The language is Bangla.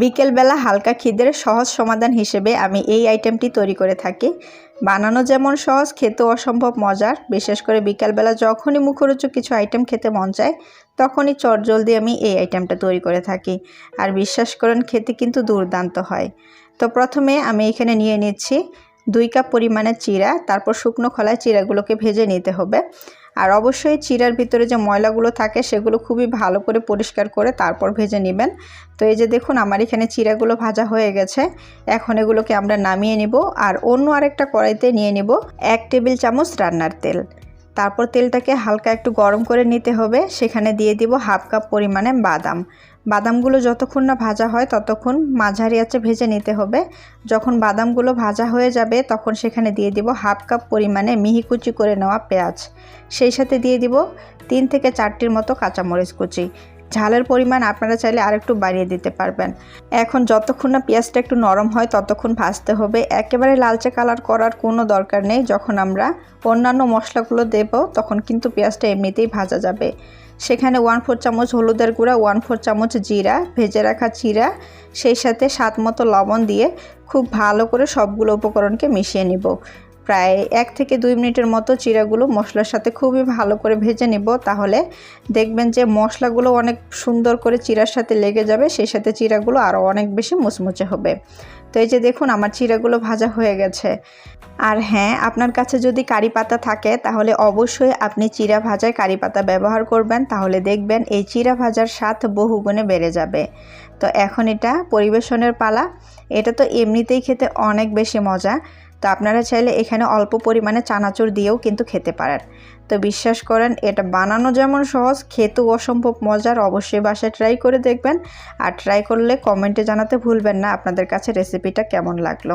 বিকেলবেলা হালকা খিদের সহজ সমাধান হিসেবে আমি এই আইটেমটি তৈরি করে থাকি। বানানো যেমন সহজ, খেতেও অসম্ভব মজার। বিশেষ করে বিকেলবেলা যখনই মুখরোচক কিছু আইটেম খেতে মন চায়, তখনই চটজলদি আমি এই আইটেমটা তৈরি করে থাকি। আর বিশ্বাস করেন, খেতে কিন্তু দুর্দান্ত হয়। তো প্রথমে আমি এখানে নিয়ে নিচ্ছি দুই কাপ পরিমাণে চিরা, তারপর শুকনো খলায় চিরাগুলোকে ভেজে নিতে হবে। আর অবশ্যই চিরার ভিতরে যে ময়লাগুলো থাকে, সেগুলো খুবই ভালো করে পরিষ্কার করে তারপর ভেজে নেবেন। তো এই যে দেখুন, আমার এখানে চিরাগুলো ভাজা হয়ে গেছে। এখন এগুলোকে আমরা নামিয়ে নিব। আর অন্য আরেকটা কড়াইতে নিয়ে নিব এক টেবিল চামচ রান্নার তেল। তারপর তেলটাকে হালকা একটু গরম করে নিতে হবে। সেখানে দিয়ে দিব হাফ কাপ পরিমাণে বাদাম। বাদামগুলো যতক্ষণ না ভাজা হয় ততক্ষণ মাঝারি আছে ভেজে নিতে হবে। যখন বাদামগুলো ভাজা হয়ে যাবে তখন সেখানে দিয়ে দিব হাফ কাপ পরিমাণে মিহি কুচি করে নেওয়া পেঁয়াজ। সেই সাথে দিয়ে দিব তিন থেকে চারটির মতো কাঁচামরিচ কুচি। ঝালের পরিমাণ আপনারা চাইলে আরেকটু বাড়িয়ে দিতে পারবেন। এখন যতক্ষণ না পেঁয়াজটা একটু নরম হয়, ততক্ষণ ভাজতে হবে। একেবারে লালচে কালার করার কোনো দরকার নেই। যখন আমরা অন্যান্য মশলাগুলো দেব, তখন কিন্তু পেঁয়াজটা এমনিতেই ভাজা যাবে। সেখানে ওয়ান ফোর চামচ হলুদের গুঁড়া, ওয়ান ফোর চামচ জিরা, ভেজে রাখা চিরা সেই সাথে স্বাদ মতো লবণ দিয়ে খুব ভালো করে সবগুলো উপকরণকে মিশিয়ে নিব। প্রায় এক থেকে দুই মিনিটের মতো চিরাগুলো মশলার সাথে খুবই ভালো করে ভেজে নিব। তাহলে দেখবেন যে মশলাগুলো অনেক সুন্দর করে চিরার সাথে লেগে যাবে, সেই সাথে চিরাগুলো আরও অনেক বেশি মুচমুচে হবে। তো এই যে দেখুন আমার চিরাগুলো ভাজা হয়ে গেছে। আর হ্যাঁ আপনার কাছে যদি কারি পাতা থাকে, তাহলে অবশ্যই আপনি চিরা ভাজায় কারি পাতা ব্যবহার করবেন। তাহলে দেখবেন এই চিরা ভাজার স্বাদ বহুগুণে বেড়ে যাবে। তো এখন এটা পরিবেশনের পালা। এটা তো এমনিতেই খেতে অনেক বেশি মজা। তো আপনারা চাইলে এখানে অল্প পরিমাণে চানাচুর দিয়েও কিন্তু খেতে পারেন। তো বিশ্বাস করেন, এটা বানানো যেমন সহজ, খেতেও অসম্ভব মজার, অবশ্যই বাসায় ট্রাই করে দেখবেন। আর ট্রাই করলে কমেন্টে জানাতে ভুলবেন না, আপনাদের কাছে রেসিপিটা কেমন লাগল।